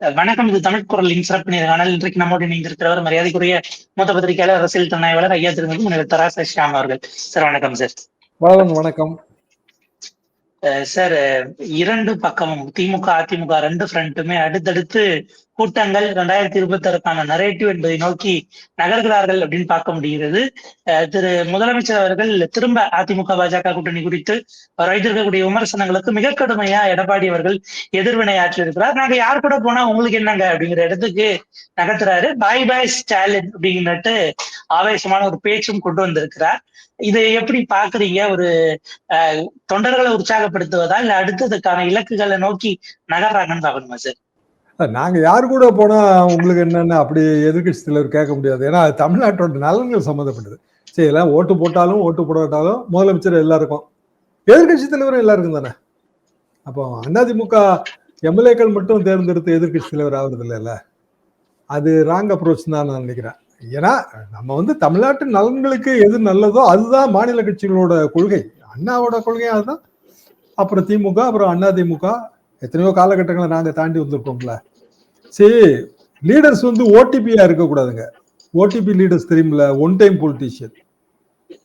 வணக்கம் இது தமிழ் குரலின் சிறப்பு நேர்காணல் இன்றைக்கு நம்மோடு இணைந்திருக்கிறவர் மரியாதைக்குரிய மூத்த பத்திரிகையாளர் அரசியல் துணைவாளர் ஐயா திருமதி முனைவர் தராச ஷியாம் அவர்கள். சார் வணக்கம் சார். வணக்கம் வணக்கம். சார் இரண்டு பக்கமும் திமுக அதிமுக ரெண்டு ஃப்ரண்ட்டுமே அடுத்தடுத்து கூட்டங்கள் ரெண்டாயிரத்தி இருபத்தி ஆறுக்கான நரேட்டிவ் என்பதை நோக்கி நகர்கிறார்கள் அப்படின்னு பார்க்க முடிகிறது. அஹ் திரு முதலமைச்சர் அவர்கள் திரும்ப அதிமுக பாஜக கூட்டணி குறித்து வைத்திருக்கக்கூடிய விமர்சனங்களுக்கு மிக கடுமையா எடப்பாடி அவர்கள் எதிர்வினை ஆற்றியிருக்கிறார். நாங்க யார் கூட போனா உங்களுக்கு என்னங்க அப்படிங்கிற இடத்துக்கு நகர்த்துறாரு. பாய் பாய் ஸ்டாலின் அப்படின்னுட்டு ஆவேசமான ஒரு பேச்சும் கொண்டு வந்திருக்கிறார். இதை எப்படி பாக்குறீங்க ஒரு அஹ், தொண்டர்களை உற்சாகப்படுத்துவதா? இல்ல அடுத்ததுக்கான இலக்குகளை நோக்கி நகர்றாங்கன்னு பாக்கணுமா சார் நாங்க யாரு கூட போனா உங்களுக்கு என்னன்னு அப்படி எதிர்கட்சி தலைவர் கேட்க முடியாது. ஏன்னா தமிழ்நாட்டோட நலன்கள் சம்மந்தப்பட்டது சரி எல்லாம் ஓட்டு போட்டாலும் ஓட்டு போடாட்டாலும் முதலமைச்சர் எல்லாருக்கும். எதிர்கட்சி தலைவரும் எல்லாருக்கும் தானே? அப்போ அதிமுக எம்எல்ஏக்கள் மட்டும் தேர்ந்தெடுத்து எதிர்கட்சி தலைவர் ஆகுறது இல்லைல்ல அது ராங் அப்ரோச் தான் நான் நினைக்கிறேன். ஏன்னா நம்ம வந்து தமிழ்நாட்டு நலன்களுக்கு எது நல்லதோ அதுதான் மாநில கட்சிகளோட கொள்கை. அண்ணாவோட கொள்கையும் அதுதான். அப்புறம் திமுக அப்புறம் அதிமுக எத்தனையோ காலகட்டங்களை நாங்க தாண்டி வந்திருக்கோம்ல. சரி லீடர்ஸ் வந்து ஓடிபியா இருக்கக்கூடாதுங்க. ஓடிபி லீடர்ஸ் தெரியுமில்ல? One time politician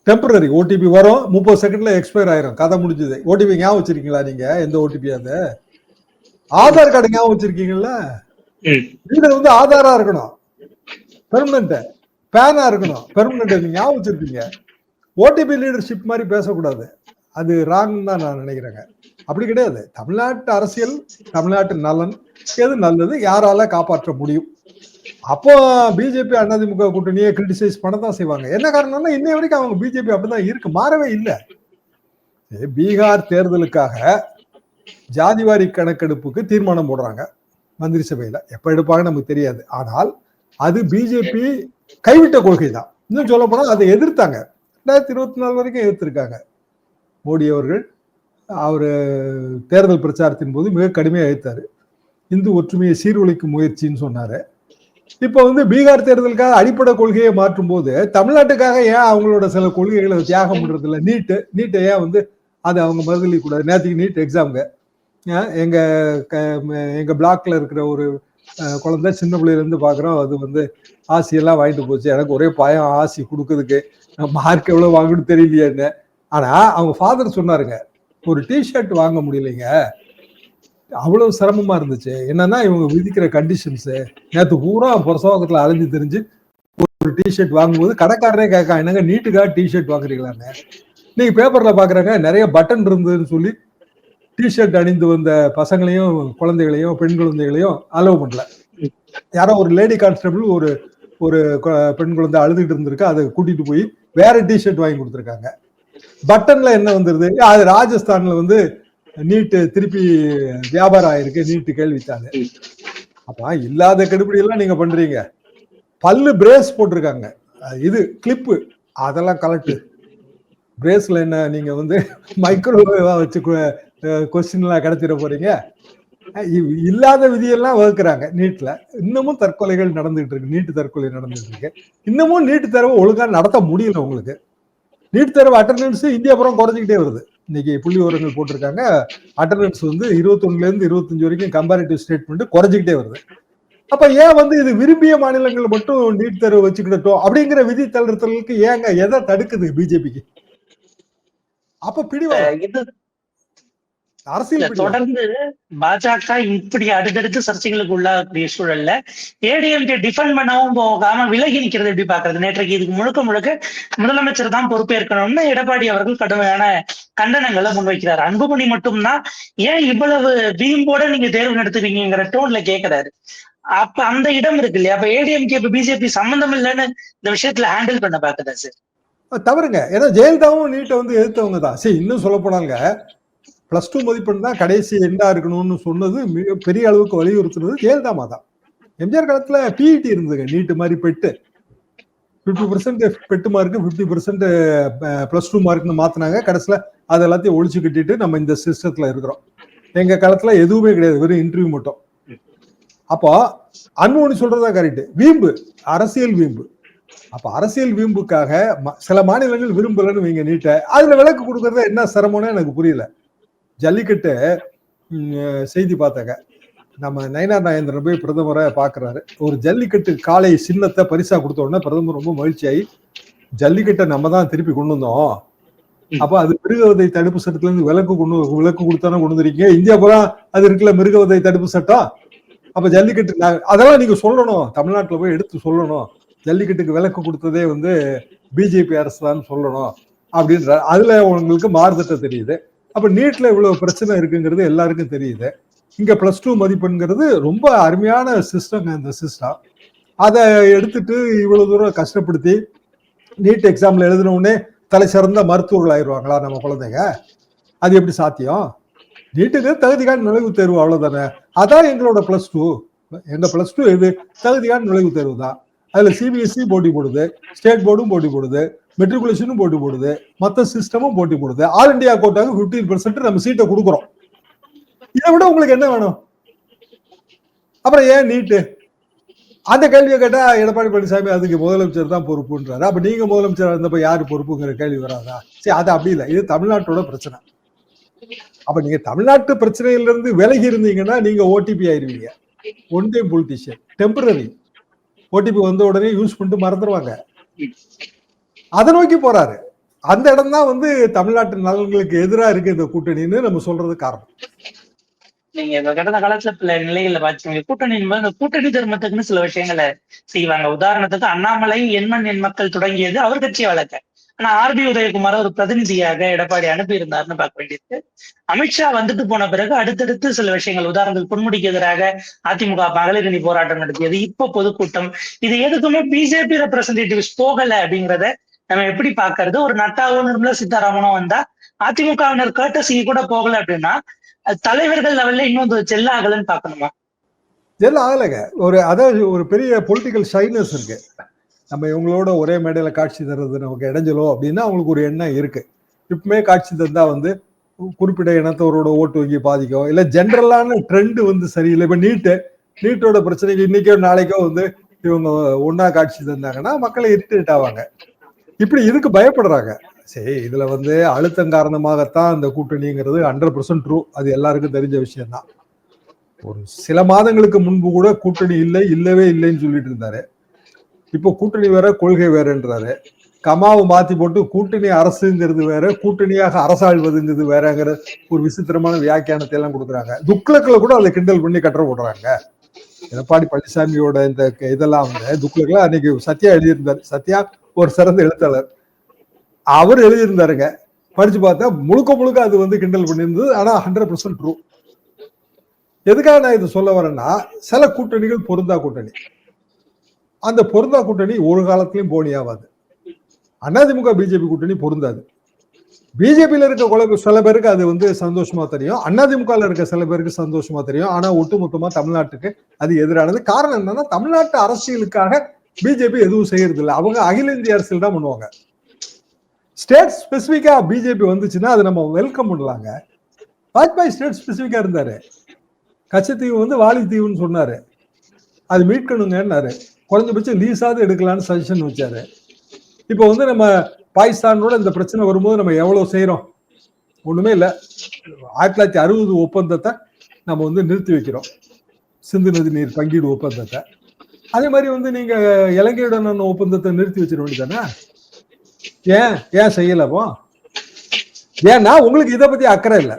temporary OTP வரும் முப்பது செகண்ட்ல எக்ஸ்பயர் ஆயிரும். கதை முடிஞ்சது. ஓடிபி ஞாபகம் வச்சிருக்கீங்களா நீங்க? எந்த ஓடிபி அது? ஆதார் கார்டு ஞாபகம் வச்சிருக்கீங்கல்ல? லீடர் வந்து ஆதாரா இருக்கணும். பெர்மனன்ட் பேனா இருக்கணும். பெர்மனன்ட் நீங்க ஞாபகம் வச்சிருப்பீங்க. ஓடிபி லீடர்ஷிப் மாதிரி பேசக்கூடாது. அது ராங் தான் நான் நினைக்கிறேங்க. அப்படி கிடையாது. தமிழ்நாட்டு அரசியல் தமிழ்நாட்டு நலன் எது நல்லது யாரால காப்பாற்ற முடியும்? அப்போ பிஜேபி அதிமுக கூட்டணியை கிரிட்டிசைஸ் பண்ண தான் செய்வாங்க. என்ன காரணம்னா இன்னை வரைக்கும் அவங்க பிஜேபி அப்படிதான் இருக்கு மாறவே இல்லை. பீகார் தேர்தலுக்காக ஜாதிவாரி கணக்கெடுப்புக்கு தீர்மானம் போடுறாங்க மந்திரி சபையில. எப்ப எடுப்பாங்க நமக்கு தெரியாது. ஆனால் அது பிஜேபி கைவிட்ட கொள்கை தான். இன்னும் சொல்ல போனால் அதை எதிர்த்தாங்க. ரெண்டாயிரத்தி இருபத்தி நாலு வரைக்கும் எதிர்த்திருக்காங்க. மோடி அவர்கள் அவர் தேர்தல் பிரச்சாரத்தின் போது மிக கடுமையாக எதிர்த்தாரு இந்து ஒற்றுமையை சீர்குலைக்கும் முயற்சின்னு சொன்னார். இப்போ வந்து பீகார் தேர்தலுக்காக அடிப்படை கொள்கையை மாற்றும் போது தமிழ்நாட்டுக்காக ஏன் அவங்களோட சில கொள்கைகளை தியாகம் பண்றது இல்லை நீட்டு நீட்டை ஏன் வந்து அதை அவங்க மறுதளி கூடாது நேற்றுக்கு நீட் எக்ஸாமுங்க எங்க க- ம- எங்க பிளாக்ல இருக்கிற ஒரு குழந்தை சின்ன பிள்ளையிலேருந்து பார்க்குறோம் அது வந்து ஆசியெல்லாம் வாங்கிட்டு போச்சு. எனக்கு ஒரே பயம் ஆசி கொடுக்குறதுக்கு. மார்க் எவ்வளோ வாங்கணும்னு தெரியலையேன்னு ஆனால் அவங்க ஃபாதர் சொன்னாருங்க ஒரு டிஷர்ட் வாங்க முடியலைங்க. அவ்வளவு சிரமமா இருந்துச்சு. என்னன்னா இவங்க விதிக்கிற கண்டிஷன்ஸ் நேற்று பூரா பிரசவகத்துல அலைஞ்சு தெரிஞ்சு ஒரு டிஷர்ட் வாங்கும்போது கடைக்காரரே கேட்கா என்னங்க நீட்டுக்காக டிஷர்ட் வாங்குறீங்களான்னு? நீங்க பேப்பர்ல பாக்குறாங்க நிறைய பட்டன் இருந்ததுன்னு சொல்லி டிஷர்ட் அணிந்து வந்த பசங்களையும் குழந்தைகளையும் பெண் குழந்தைகளையும் அலோவ் பண்ணல. யாரோ ஒரு லேடி கான்ஸ்டபிள் ஒரு ஒரு பெண் குழந்தை அழுதுகிட்டு இருந்திருக்கு அதை கூட்டிட்டு போய் வேற டிஷர்ட் வாங்கி கொடுத்துருக்காங்க. பட்டன்ல என்ன வந்துருது? அது ராஜஸ்தான்ல வந்து நீட்டு திருப்பி வியாபாரம் ஆயிருக்கு நீட்டு கேள்வித்தாள் அப்ப இல்லாத கெடுபிடி எல்லாம் நீங்க பண்றீங்க. பல்லு பிரேஸ் போட்டிருக்காங்க. இது கிளிப்பு அதெல்லாம் கலெக்ட் பிரேஸ்ல என்ன நீங்க வந்து மைக்ரோவேவா வச்சு கொஸ்டின் எல்லாம் கடத்திட போறீங்க? இல்லாத விதியெல்லாம் வகுக்கிறாங்க நீட்ல. இன்னமும் தற்கொலைகள் நடந்துகிட்டு இருக்கு நீட்டு தற்கொலை நடந்துட்டு இருக்கு. இன்னமும் நீட்டு தரவு ஒழுங்கா நடத்த முடியல உங்களுக்கு. நீட் தேர்வு அட்டண்டன்ஸ் இந்தியா புறம் குறைஞ்சிக்கிட்டே வருது. இன்னைக்கு புள்ளி விவரங்கள் போட்டிருக்காங்க. அட்டண்டன்ஸ் வந்து இருபத்தொன்னுலேருந்து இருபத்தஞ்சு வரைக்கும் கம்பேரிட்டிவ் ஸ்டேட்மெண்ட் குறைஞ்சிக்கிட்டே வருது. அப்ப ஏன் வந்து இது விரும்பிய மாநிலங்கள் மட்டும் நீட் தேர்வு வச்சுக்கிட்டோம் அப்படிங்கிற விதி தளர்த்தலுக்கு ஏங்க எதை தடுக்குது பிஜேபிக்கு? அப்ப பிடிவாதம். இது அரசியல். தொடர்ந்து பாஜக இப்படி அடுத்தடுத்து சர்ச்சைகளுக்கு உள்ளாகக்கூடிய சூழல்ல ஏடிஎம்கே டிஃபெண்ட் பண்ணவும் போகாம விலகி நிக்கிறது எப்படி பாக்குறது நேற்றைக்கு இதுக்கு முழுக்க முழுக்க முதலமைச்சர் தான் பொறுப்பேற்கணும்னு எடப்பாடி அவர்கள் கடுமையான கண்டனங்களை முன்வைக்கிறார். அன்புமணி மட்டும்தான் ஏன் இவ்வளவு வீம்போட நீங்க தேர்வு நடத்துறீங்கிற டோன்ல கேக்குறாரு. அப்ப அந்த இடம் இருக்கு இல்லையா? அப்ப ஏடிஎம்கே இப்ப பிஜேபி சம்பந்தம் இல்லைன்னு இந்த விஷயத்துல ஹேண்டில் பண்ண பாக்குதா சார் தவறுங்க. ஏன்னா ஜெயலலிதாவும் நீட்டை வந்து எதிர்த்தவங்க தான். சரி இன்னும் சொல்ல போனாங்க. பிளஸ் டூ மதிப்பெண் தான் கடைசி எண்டா இருக்கணும்னு சொன்னது மிக பெரிய அளவுக்கு வலியுறுத்துனது ஜெயலலிதா தான் எம்ஜிஆர் காலத்துல பிஇடி இருந்ததுங்க நீட்டு மாதிரி PET. Fifty percent PET mark fifty percent plus two மார்க்னு மாத்தினாங்க. கடைசியில அது எல்லாத்தையும் ஒழிச்சு கட்டிட்டு நம்ம இந்த சிஸ்டத்துல இருக்கிறோம். எங்க காலத்துல எதுவுமே கிடையாது வெறும் இன்டர்வியூ மட்டும். அப்போ அன்பு சொல்றதா கரெக்ட். வீம்பு அரசியல் வீம்பு. அப்ப அரசியல் வீம்புக்காக சில மாநிலங்கள் விரும்பலன்னு வைங்க நீட்ட அதுல விலக்கு கொடுக்கறது என்ன சிரமம்னு எனக்கு புரியல. ஜல்லிக்கட்டு செய்தி பார்த்தாங்க. நம்ம நயனார் நாயந்திரன் போய் பிரதமரை பாக்குறாரு ஒரு ஜல்லிக்கட்டு காளை சின்னத்தை பரிசா கொடுத்த உடனே பிரதமர் ரொம்ப மகிழ்ச்சியாகி ஜல்லிக்கட்டை நம்ம தான் திருப்பி கொண்டு வந்தோம். அப்ப அது மிருகவதை தடுப்பு சட்டத்துல இருந்து விலக்கு கொண்டு விலக்கு கொடுத்தானே கொண்டு வந்துருக்கீங்க. இந்தியா பூரா அது இருக்குல்ல மிருகவதை தடுப்பு சட்டம்? அப்ப ஜல்லிக்கட்டு அதெல்லாம் நீங்க சொல்லணும். தமிழ்நாட்டுல போய் எடுத்து சொல்லணும். ஜல்லிக்கட்டுக்கு விலக்கு கொடுத்ததே வந்து பிஜேபி அரசு தான் சொல்லணும். அப்படின்ற அதுல உங்களுக்கு மாறுதட்ட தெரியுது. அப்ப நீட்ல இவ்வளவு பிரச்சனை இருக்குங்கிறது எல்லாருக்கும் தெரியுது. இங்க பிளஸ் டூ மதிப்பெண்கிறது ரொம்ப அருமையான சிஸ்டம் இந்த சிஸ்டம் அதை எடுத்துட்டு இவ்வளவு தூரம் கஷ்டப்படுத்தி நீட் எக்ஸாம்ல எழுதின உடனே தலை சிறந்த மருத்துவர்கள் ஆயிடுவாங்களா நம்ம குழந்தைங்க? அது எப்படி சாத்தியம்? நீட்டுக்கு தகுதிக்கான நுழைவுத் தேர்வு அவ்வளவுதானே? அதான் எங்களோட பிளஸ் டூ எங்க பிளஸ் டூ இது தகுதிக்கான நுழைவுத் தேர்வு தான் அதுல சிபிஎஸ்சி போட்டி போடுது. ஸ்டேட் போர்டும் போட்டி போடுது. மெட்ரிகுலேஷனும் போட்டி போடுது. மற்ற சிஸ்டமும் போட்டி போடுது. ஆல் இந்தியா கோட்டாக்கு ஃபிஃப்டீன் பெர்சென்ட் நம்ம சீட்டை கொடுக்குறோம். இதை விட உங்களுக்கு என்ன வேணும்? அப்புறம் ஏன் நீட்டு அந்த கேள்வியை கேட்டா எடப்பாடி பழனிசாமி அதுக்கு முதலமைச்சர் தான் பொறுப்புன்றாரு. அப்ப நீங்க முதலமைச்சர் இருந்தப்போ யாரு பொறுப்புங்கிற கேள்வி வராதா? சரி அது அப்படி இல்லை. இது தமிழ்நாட்டோட பிரச்சனை. அப்ப நீங்க தமிழ்நாட்டு பிரச்சனையில இருந்து விலகி இருந்தீங்கன்னா நீங்க OTP ஆயிருவீங்க. One time politician temporary OTP வந்த உடனே யூஸ் பண்ணிட்டு மறந்துடுவாங்க அதை நோக்கி போறாரு. அந்த இடம் தான் வந்து தமிழ்நாட்டு நலன்களுக்கு எதிரா இருக்கு இந்த கூட்டணின்னு நம்ம சொல்றது காரணம். நீங்க இப்ப கடந்த காலத்துல பல நிலைகள்ல பாத்தீங்க கூட்டணி என்பது இந்த கூட்டணி தர்மத்துக்குன்னு சில விஷயங்களை செய்வாங்க. உதாரணத்துக்கு அண்ணாமலை எண்மண் எண் மக்கள் தொடங்கியது அவர் கட்சியை வழக்க ஆனா ஆர்பி உதயகுமார் ஒரு பிரதிநிதியாக எடப்பாடி அனுப்பியிருந்தாருன்னு பார்க்க வேண்டியது அமித்ஷா வந்துட்டு போன பிறகு அடுத்தடுத்து சில விஷயங்கள் உதாரணத்துக்கு பொன்முடிக்கு எதிராக அதிமுக மகளிர் அணி போராட்டம் நடத்தியது இப்ப பொதுக்கூட்டம். இது எதுக்குமே பிஜேபி ரெப்ரசன்டேட்டிவ்ஸ் போகல அப்படிங்கறத நம்ம எப்படி பாக்குறது ஒரு நட்டாவும் நிர்மலா சீதாராமனும் வந்தா அதிமுகவினர் கேட்டசி கூட போகல அப்படின்னா தலைவர்கள் லெவல்ல இன்னும் செல்ல ஆகலன்னு பாக்கணுமா செல்ல ஆகலைங்க ஒரு அதாவது ஒரு பெரிய பொலிட்டிக்கல் ஷைனஸ் இருக்கு. நம்ம இவங்களோட ஒரே மேடையில காட்சி தர்றது நமக்கு இடைஞ்சலோ அப்படின்னா அவங்களுக்கு ஒரு எண்ணம் இருக்கு. இப்பவுமே காட்சி தந்தா வந்து குறிப்பிட்ட இனத்தவரோட ஓட்டு வங்கி பாதிக்கும் இல்ல ஜென்ரலான ட்ரெண்ட் வந்து சரியில்லை. இப்ப நீட்டு நீட்டோட பிரச்சனைக்கு இன்னைக்கோ நாளைக்கோ வந்து இவங்க ஒன்னா காட்சி தந்தாங்கன்னா மக்களை இரிட்டேட் ஆவாங்க. இப்படி இதுக்கு பயப்படுறாங்க. சரி இதுல வந்து அழுத்தம் காரணமாகத்தான் இந்த கூட்டணிங்கிறது ஹண்ட்ரட் பர்சன்ட் ட்ரூ அது எல்லாருக்கும் தெரிஞ்ச விஷயம்தான். ஒரு சில மாதங்களுக்கு முன்பு கூட கூட்டணி இல்லை இல்லவே இல்லைன்னு சொல்லிட்டு இருந்தாரு. இப்போ கூட்டணி வேற கொள்கை வேறன்றாரு. கமாவை மாத்தி போட்டு கூட்டணி அரசுங்கிறது வேற கூட்டணியாக அரசாழ்வதுங்கிறது வேறங்கிற ஒரு விசித்திரமான வியாக்கியானத்தை எல்லாம் கொடுக்குறாங்க. துக்ளக்கில் கூட அதை கிண்டல் பண்ணி கட்டுற போடுறாங்க. எடப்பாடி பழனிசாமியோட இந்த க- இதெல்லாம் வந்து துக்ளக்கில் அன்னைக்கு சத்யா எழுதியிருந்தார். சத்யா ஒரு சிறந்த எழுத்தாளர். அவர் எழுதியிருந்தாருங்க. படிச்சு பார்த்தா முழுக்க முழுக்க அது வந்து கிண்டல் பண்ணியிருந்தது. ஆனா ஹண்ட்ரட் பர்சன்ட் ட்ரூ எதுக்காக நான் இது சொல்ல வரேன்னா சில கூட்டணிகள் பொருந்தா கூட்டணி. அந்த பொருந்தா கூட்டணி ஒரு காலத்திலையும் போனி ஆகாது அதிமுக பிஜேபி கூட்டணி பொருந்தாது. பிஜேபியில இருக்க குழப்ப சில பேருக்கு அது வந்து சந்தோஷமா தெரியும். அதிமுகவில் இருக்க சில பேருக்கு சந்தோஷமா தெரியும். ஆனா ஒட்டுமொத்தமா தமிழ்நாட்டுக்கு அது எதிரானது. காரணம் என்னன்னா தமிழ்நாட்டு அரசியலுக்காக பிஜேபி எதுவும் செய்யறது இல்லை அவங்க அகில இந்திய அரசியல் தான் பண்ணுவாங்க. ஸ்டேட் ஸ்பெசிபிக்கா பிஜேபி வந்துச்சுன்னா அதை நம்ம வெல்கம் பண்ணலாங்க. வாஜ்பாய் ஸ்டேட் ஸ்பெசிபிக்கா இருந்தாரு. கச்சத்தீவு வந்து வாலித்தீவுன்னு சொன்னாரு. அது மீட்கணுங்கன்னாரு. குறைஞ்சபட்சம் லீஸாவது எடுக்கலாம்னு சஜஷன் வச்சாரு. இப்போ வந்து நம்ம பாகிஸ்தானோட இந்த பிரச்சனை வரும்போது நம்ம எவ்வளோ செய்கிறோம் ஒன்றுமே இல்லை. ஆயிரத்தி தொள்ளாயிரத்தி அறுபது ஒப்பந்தத்தை நம்ம வந்து நிறுத்தி வைக்கிறோம். சிந்து நதி நீர் பங்கீடு ஒப்பந்தத்தை. அதே மாதிரி வந்து நீங்க இலங்கையுடன் ஒப்பந்தத்தை நிறுத்தி வச்சிட வேண்டியதானே ஏன்? ஏன் செய்யலப்போ ஏன்னா உங்களுக்கு இதை பத்தி அக்கறை இல்லை.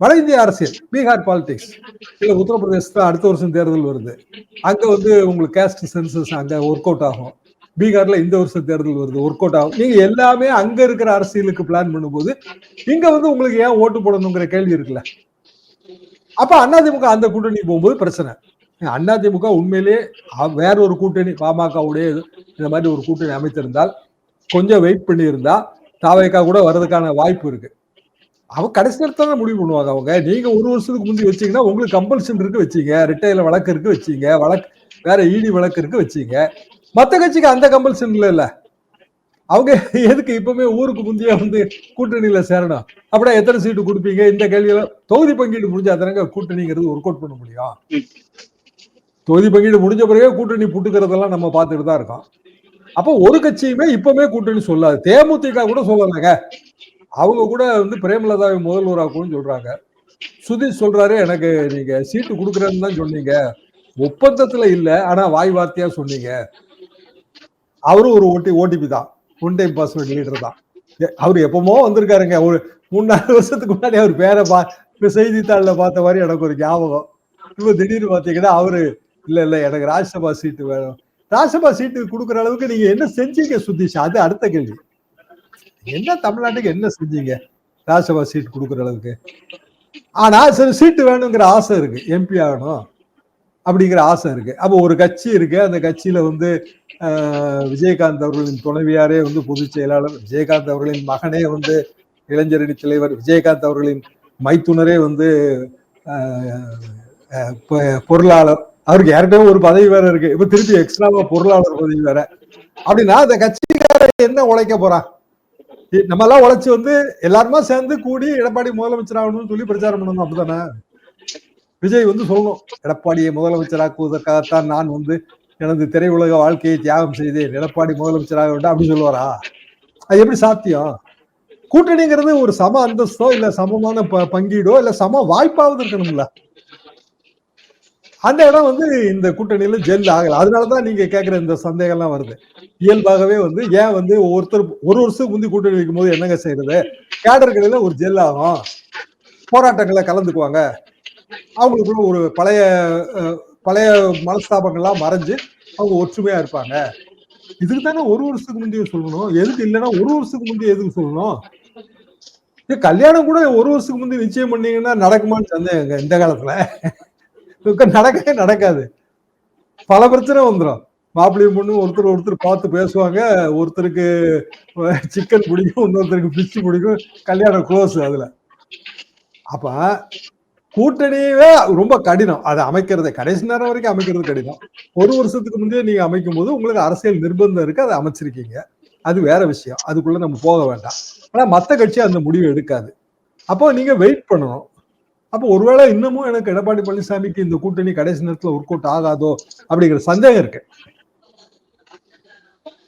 வட இந்திய அரசியல் பீகார் பாலிடிக்ஸ் இல்ல உத்தரப்பிரதேசத்துல அடுத்த வருஷம் தேர்தல் வருது. அங்க வந்து உங்களுக்கு கேஸ்ட் சென்சஸ் அங்க ஒர்க் அவுட் ஆகும். பீகார்ல இந்த வருஷம் தேர்தல் வருது ஒர்க் அவுட் ஆகும். நீங்க எல்லாமே அங்க இருக்கிற அரசியலுக்கு பிளான் பண்ணும்போது இங்க வந்து உங்களுக்கு ஏன் ஓட்டு போடணுங்கிற கேள்வி இருக்குல்ல? அப்ப அதிமுக அந்த கூட்டணி போகும்போது பிரச்சனை. அதிமுக உண்மையிலேயே வேற ஒரு கூட்டணி பாமகவுடைய இந்த மாதிரி ஒரு கூட்டணி அமைத்திருந்தால் கொஞ்சம் வெயிட் பண்ணியிருந்தா தாவைக்கா கூட வர்றதுக்கான வாய்ப்பு இருக்கு. அவங்க கடைசி நேரத்தில் தான் முடிவு பண்ணுவாங்க அவங்க. நீங்க ஒரு வருஷத்துக்கு முந்தி வச்சீங்கன்னா உங்களுக்கு கம்பல்ஷன் இருக்கு வச்சீங்க. ரிட்டையர்ல வழக்கு இருக்கு வச்சீங்க. வழக்கு வேற இடி வழக்கு இருக்கு வச்சீங்க. மத்த கட்சிக்கு அந்த கம்பல்ஷன் இல்ல இல்லை. அவங்க எதுக்கு இப்பவுமே ஊருக்கு முந்தைய வந்து கூட்டணியில சேரணும்? அப்படியே எத்தனை சீட்டு கொடுப்பீங்க? இந்த கேள்வியெல்லாம் தொகுதி பங்கீடு முடிஞ்சா தானங்க கூட்டணிங்கிறது ஒர்க் அவுட் பண்ண முடியும். தொகுதி பங்கீடு முடிஞ்ச பிறகு கூட்டணி புட்டுக்கிறதெல்லாம் நம்ம பார்த்துட்டு தான் இருக்கோம். அப்போ ஒரு கட்சியுமே இப்பவுமே கூட்டணி சொல்லாது. தேமுதிக கூட சொல்லலைங்க. அவங்க கூட வந்து பிரேமலதாவை முதல்வராக்கும்னு சொல்றாங்க. சுதீஷ் சொல்றாரு எனக்கு நீங்க சீட்டு கொடுக்குறேன்னு தான் சொன்னீங்க. ஒப்பந்தத்துல இல்ல ஆனா வாய் வார்த்தையா சொன்னீங்க. அவரும் ஒரு ஓட்டி ஓடிபி தான். ஒன் டைம் பாஸ்வேர்ட் லீடர் தான். அவர் எப்பமோ வந்திருக்காருங்க. ஒரு மூணு நாலு வருஷத்துக்கு முன்னாடி அவர் பேரை பா இப்ப செய்தித்தாள்ல பார்த்த மாதிரி எனக்கு ஒரு ஞாபகம். இப்போ திடீர்னு பார்த்தீங்கன்னா அவரு இல்ல இல்ல எனக்கு ராஜ்யசபா சீட்டு வேணும். ராஜ்யசபா சீட்டு கொடுக்குற அளவுக்கு நீங்க என்ன செஞ்சீங்க சுதீஷ்? அது அடுத்த கேள்வி. என்ன தமிழ்நாட்டுக்கு என்ன செஞ்சீங்க ராஜ்யசபா சீட் கொடுக்குற அளவுக்கு? ஆனா சரி சீட்டு வேணுங்கிற ஆசை இருக்கு. எம்பி ஆகணும் அப்படிங்கிற ஆசை இருக்கு. அப்போ ஒரு கட்சி இருக்கு. அந்த கட்சியில வந்து விஜயகாந்த் அவர்களின் துணைவியாரே வந்து பொதுச் செயலாளர். விஜயகாந்த் அவர்களின் மகனே வந்து இளைஞரணி தலைவர். விஜயகாந்த் அவர்களின் மைத்துனரே வந்து பொருளாளர். அவருக்கு ஏற்கனவே ஒரு பதவி வேற இருக்கு. இப்ப திருப்பி எக்ஸ்ட்ராவா பொருளாளர் பதவி வேற. அப்படின்னா அந்த கட்சிக்கார என்ன உழைக்க போறான்? நம்ம எல்லாம் உழைச்சு வந்து எல்லாருமா சேர்ந்து கூடி எடப்பாடி முதலமைச்சர் ஆகணும்னு சொல்லி பிரச்சாரம் பண்ணணும் அப்படிதானே விஜய் வந்து சொல்லணும் எடப்பாடியை முதலமைச்சராக்குவதற்காகத்தான் நான் வந்து எனது திரையுலக வாழ்க்கையை தியாகம் செய்தேன். எடப்பாடி முதலமைச்சராக வேண்டும் அப்படின்னு சொல்லுவாரா? அது எப்படி சாத்தியம்? கூட்டணிங்கிறது ஒரு சம அந்தஸ்தோ இல்ல சமமான ப- பங்கீடோ இல்ல சம வாய்ப்பாவது இருக்கணும்ல. அந்த இடம் வந்து இந்த கூட்டணியில ஜெல் ஆகல. அதனாலதான் நீங்க கேக்குற இந்த சந்தேகம்லாம் வருது. இயல்பாகவே வந்து ஏன் வந்து ஒருத்தர் ஒரு வருஷத்துக்கு முந்தி கூட்டணி வைக்கும் போது என்னங்க செய்யறது கேடர்களில ஒரு ஜெல் ஆகும். போராட்டங்களை கலந்துக்குவாங்க. அவங்களுக்குள்ள ஒரு பழைய பழைய மனஸ்தாபங்கள்லாம் மறைஞ்சு அவங்க ஒற்றுமையா இருப்பாங்க. இதுக்கு தானே ஒரு வருஷத்துக்கு முந்தைய சொல்லணும்? எதுக்கு இல்லைன்னா ஒரு வருஷத்துக்கு முந்தைய எதுக்கு சொல்லணும்? கல்யாணம் கூட ஒரு வருஷத்துக்கு முந்தைய நிச்சயம் பண்ணீங்கன்னா நடக்குமான்னு சந்தேகங்க இந்த காலத்துல. நடக்கவே நடக்காது. பல பிரச்சனை வந்துடும் மாப்பிள்ளையும் பொண்ணு ஒருத்தர் ஒருத்தர் பார்த்து பேசுவாங்க. ஒருத்தருக்கு சிக்கன் பிடிக்கும் இன்னொருத்தருக்கு பிச்சு பிடிக்கும். கல்யாணம் க்ளோஸ் அதுல. அப்ப கூட்டணியவே ரொம்ப கடினம். அதை அமைக்கிறது கடைசி நேரம் வரைக்கும் அமைக்கிறது கடினம். ஒரு வருஷத்துக்கு முந்தைய நீங்க அமைக்கும் போது உங்களுக்கு அரசியல் நிர்பந்தம் இருக்கு அதை அமைச்சிருக்கீங்க. அது வேற விஷயம். அதுக்குள்ள நம்ம போக வேண்டாம். ஆனா மற்ற கட்சி அந்த முடிவு எடுக்காது. அப்போ நீங்க வெயிட் பண்ணணும். அப்போ ஒருவேளை இன்னமும் எனக்கு எடப்பாடி பழனிசாமிக்கு இந்த கூட்டணி கடைசி நேரத்துல ஒர்க் அவுட் ஆகாதோ அப்படிங்கிற சந்தேகம் இருக்கு.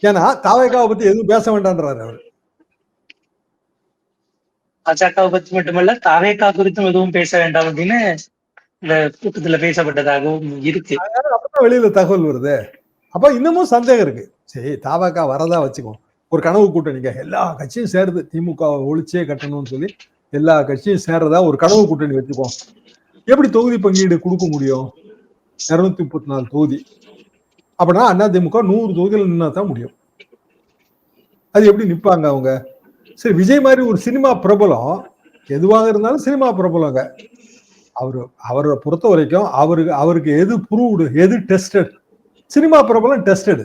ஏன்னா தாவேக்காவை பத்தி எதுவும் பேச வேண்டான்றாரு அவர். பாஜகவை பத்தி மட்டுமல்ல தாவேக்கா குறித்தும் எதுவும் பேச வேண்டாம் அப்படின்னு இந்த கூட்டத்துல பேசப்பட்டதாகவும் இருக்கு. அப்பதான் வெளியில தகவல் வருது. அப்ப இன்னமும் சந்தேகம் இருக்கு. சரி தாவாக்கா வரதா வச்சுக்கோ. ஒரு கனவு கூட்டணிங்க எல்லா கட்சியும் சேருது. திமுக ஒழிச்சே கட்டணும்னு சொல்லி எல்லா கட்சியும் சேர்றதா ஒரு கனவு கூட்டணி வச்சுப்போம். எப்படி தொகுதி பங்கீடு கொடுக்க முடியும்? இரநூத்தி முப்பத்தி நாலு தொகுதி. அப்படின்னா அண்ணா நூறு தொகுதியில் நின்னா தான் முடியும். அது எப்படி நிற்பாங்க அவங்க? சரி விஜய் மாதிரி ஒரு சினிமா பிரபலம் எதுவாக இருந்தாலும் சினிமா பிரபலங்க அவர் அவரை பொறுத்த வரைக்கும் அவருக்கு அவருக்கு எது ப்ரூவ்டு எது டெஸ்டட் சினிமா பிரபலம் டெஸ்டடு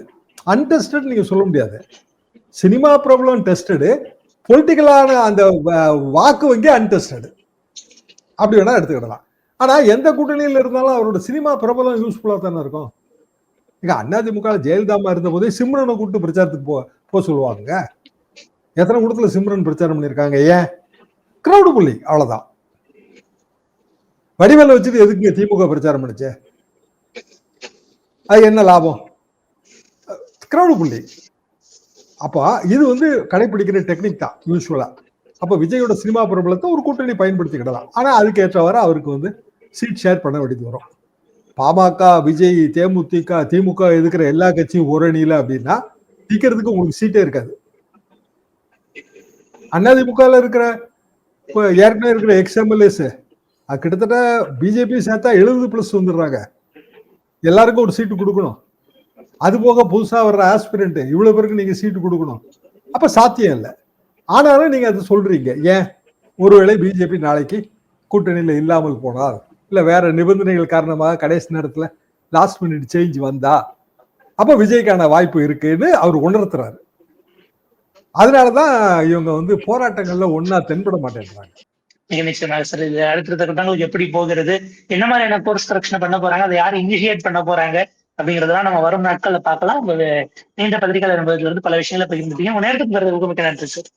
அன்டெஸ்டட் நீங்க சொல்ல முடியாது. சினிமா பிரபலம் டெஸ்டடு பொலிட்டிக்கலான அந்த வ- வாக்கு வங்கி அன்டெஸ்டடு அப்படி வேணா எடுத்துக்கிடலாம். ஆனா எந்த கூட்டணியில இருந்தாலும் அவரோட சினிமா பிரபலம் யூஸ்ஃபுல்லா தானே இருக்கும். இங்க அதிமுக ஜெயலலிதாமா இருந்த போதே சிம்ரனை கூப்பிட்டு பிரச்சாரத்துக்கு போ போக சொல்லுவாங்க. எத்தனை கூட்டத்துல சிம்ரன் பிரச்சாரம் பண்ணியிருக்காங்க ஏன்? கிரௌடு புள்ளி அவ்வளோதான் வடிவேல வச்சுட்டு எதுக்கு திமுக பிரச்சாரம் பண்ணுச்சு? அது என்ன லாபம்? கிரௌடு புள்ளி அப்போ இது வந்து கடைபிடிக்கிற டெக்னிக் தான் யூஸ்வலா அப்போ விஜயோட சினிமா பிரபலத்தை ஒரு கூட்டணி பயன்படுத்திக்கிடலாம். ஆனால் அதுக்கு ஏற்றவாறு அவருக்கு வந்து சீட் ஷேர் பண்ண வேண்டியது வரும். பாமக விஜய் தேமுதிக திமுக இருக்கிற எல்லா கட்சியும் ஒரு அணியில அப்படின்னா நிக்கிறதுக்கு உங்களுக்கு சீட்டே இருக்காது. அதிமுகல இருக்கிற இப்போ ஏற்கனவே இருக்கிற எக்ஸ்எம்எல்ஏஸ் கிட்டத்தட்ட பிஜேபி சேர்த்தா எழுபது பிளஸ் வந்துடுறாங்க. எல்லாருக்கும் ஒரு சீட்டு கொடுக்கணும். அது போக புதுசாக வர்ற ஆஸ்பிரண்ட் இவ்வளோ பேருக்கு நீங்கள் சீட்டு கொடுக்கணும். அப்போ சாத்தியம் இல்லை. ஆனாலும் நீங்கள் அதை சொல்கிறீங்க ஏன்? ஒருவேளை பிஜேபி நாளைக்கு கூட்டணியில் இல்லாமல் போனால் இல்லை வேற நிபந்தனைகள் காரணமாக கடைசி நேரத்தில் லாஸ்ட் மினிட் சேஞ்ச் வந்தா அப்போ விஜய்க்கான வாய்ப்பு இருக்குன்னு அவர் உணர்த்துறாரு. அதனால தான் இவங்க வந்து போராட்டங்கள்ல ஒன்னா தென்பட மாட்டேன்றாங்க. மிக நிச்சயமாக சார். இது அடுத்த கட்டங்களுக்கு எப்படி போகிறது? என்ன மாதிரியான கோர்ஸ் கரெக்ஷன் பண்ண போறாங்க? அதை யார் இனிஷியேட் பண்ண போறாங்க? அப்படிங்கறதெல்லாம் நம்ம வரும் நாட்கள்ல பார்க்கலாம். நீண்ட பத்திரிகையாளர் என்பதுல இருந்து பல விஷயங்களை பகிர்ந்துட்டீங்க. உங்க நேரத்துக்கு வருது மிக்க நன்றி சார்.